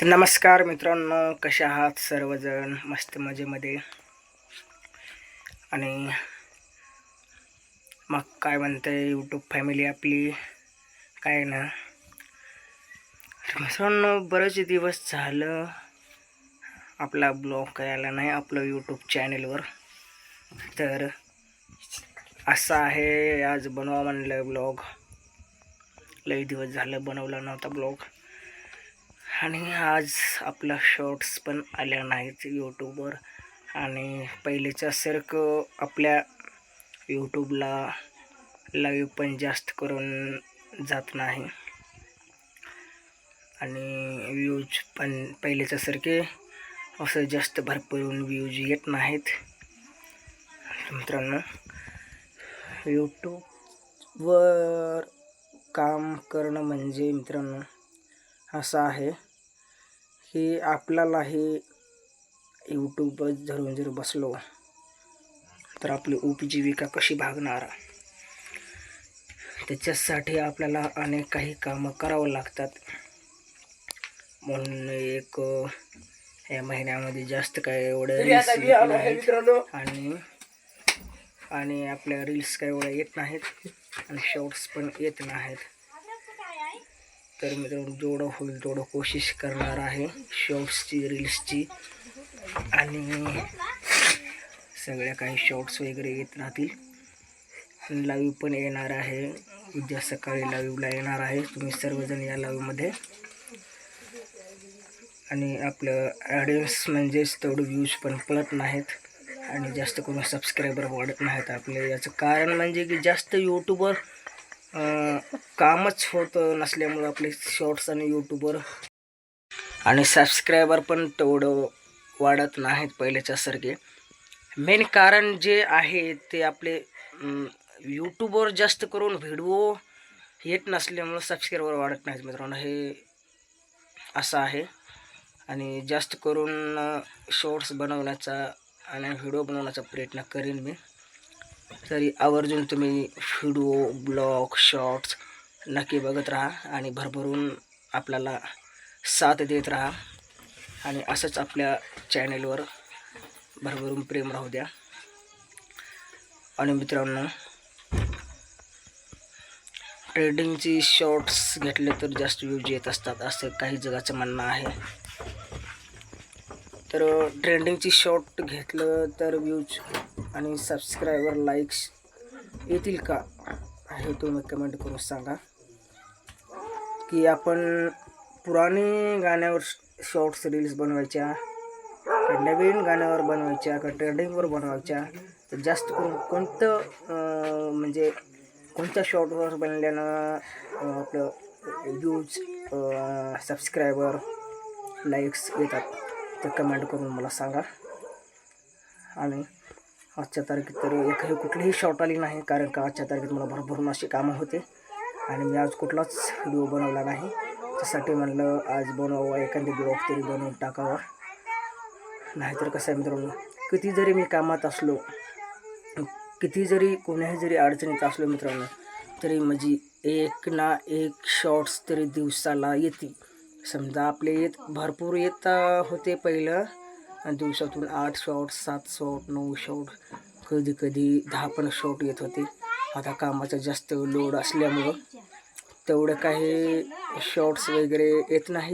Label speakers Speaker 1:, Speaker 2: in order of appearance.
Speaker 1: तर नमस्कार मित्रांनो कशा आहात सर्वजण? मस्त मजेमध्ये. आणि मग काय म्हणते यूट्यूब फॅमिली आपली? काय ना? मित्रांनो बरेच दिवस झालं आपला ब्लॉग करायला नाही आपलं यूट्यूब चॅनेलवर तर असं आहे आज बनवा म्हणलं ब्लॉग लई दिवस झालं बनवला नव्हता ब्लॉग आणि आज आपला शॉर्ट्स पण आल्या नाहीत यूट्यूबवर आणि पहिलेच्यासारखं आपल्या यूट्यूबला लाईव्ह पण जास्त करून जात नाही. आणि व्ह्यूज पण पहिलेच्या सारखे असं जास्त भरपूर व्ह्यूज येत नाहीत. मित्रांनो यूट्यूबवर काम करणं म्हणजे मित्रांनो असं आहे. की आपल्यालाही यूट्यूबच धरून जर बसलो तर आपली उपजीविका कशी भागणार? त्याच्यासाठी आपल्याला अनेक काही कामं करावं लागतात. म्हणून एक या महिन्यामध्ये जास्त काय एवढं. आणि आणि आपल्या रील्स काय एवढ्या येत नाहीत. आणि शॉर्ट्स पण येत नाहीत. तर मित्रांनो जेवढं होईल तेवढं कोशिश करणार आहे. शॉर्ट्सची रील्सची आणि सगळ्या काही शॉर्ट्स वगैरे येत राहतील. लाईव्ह पण येणार आहे. उद्या सकाळी लाईव्हला येणार आहे. तुम्ही सर्वजण या लाईव्हमध्ये आणि आपलं ॲडियन्स म्हणजेच तेवढं व्ह्यूज पण पळत नाहीत. आणि जास्त करून सबस्क्रायबर वाढत नाहीत आपले. याचं कारण म्हणजे की जास्त यूट्यूबवर कामच होत नसल्यामुळं आपले शॉर्ट्स आणि यूट्यूबवर आणि सबस्क्रायबर पण तेवढं वाढत नाहीत पहिल्याच्यासारखे मेन कारण जे आहे ते आपले यूट्यूबवर जास्त करून व्हिडिओ येत नसल्यामुळं सबस्क्रायबर वाढत नाहीत मित्रांनो. हे असं आहे. आणि जास्त करून शॉर्ट्स बनवण्याचा आणि व्हिडिओ बनवण्याचा प्रयत्न करेन मी. तरी आवर्जून तुम्ही व्हिडिओ ब्लॉग शॉर्ट्स नक्की बघत राहा आणि भरभरून आपल्याला साथ देत राहा. आणि असंच आपल्या चॅनेलवर भरभरून प्रेम राहू द्या. आणि मित्रांनो ट्रेडिंगची शॉर्ट्स घेतले तर जास्त व्ह्यूज येत असतात असं काही जगाचं म्हणणं आहे. तर ट्रेंडिंगची शॉर्ट घेतलं तर व्ह्यूज आणि सबस्क्रायबर लाईक्स येतील का हे तुम्ही कमेंट करून सांगा. की आपण पुराणे गाण्यावर शॉर्ट्स रील्स बनवायच्या नवीन गाण्यावर बनवायच्या का ट्रेंडिंगवर बनवायच्या तर जास्त करून कोणतं म्हणजे कोणत्या शॉर्टवर बनल्यानं आपलं व्ह्यूज सबस्क्रायबर लाईक्स येतात तर कमेंट करून मला सांगा. आणि आजच्या तारखेत तर एकही कुठलीही शॉर्ट आली नाही कारण का आजच्या तारखेत मला भरभरून अशी कामं होते. आणि मी आज कुठलाच व्हिडिओ बनवला नाही. त्यासाठी म्हणलं आज बनवावं एखादी ब्लॉग तरी बनवून टाकावा. नाहीतर कसं आहे मित्रांनो किती जरी मी कामात असलो किती जरी कोण्याही जरी अडचणीत असलो मित्रांनो तरी माझी एक ना एक शॉर्ट्स तरी दिवसाला येते. समजा आपले येत भरपूर येत होते पहिलं. आणि दिवसातून आठ शॉर्ट सात शॉर्ट नऊ शॉट कधी कधी दहा पण शॉट येत होते. आता कामाचा जास्त लोड असल्यामुळं तेवढं काही शॉर्ट्स वगैरे येत नाही.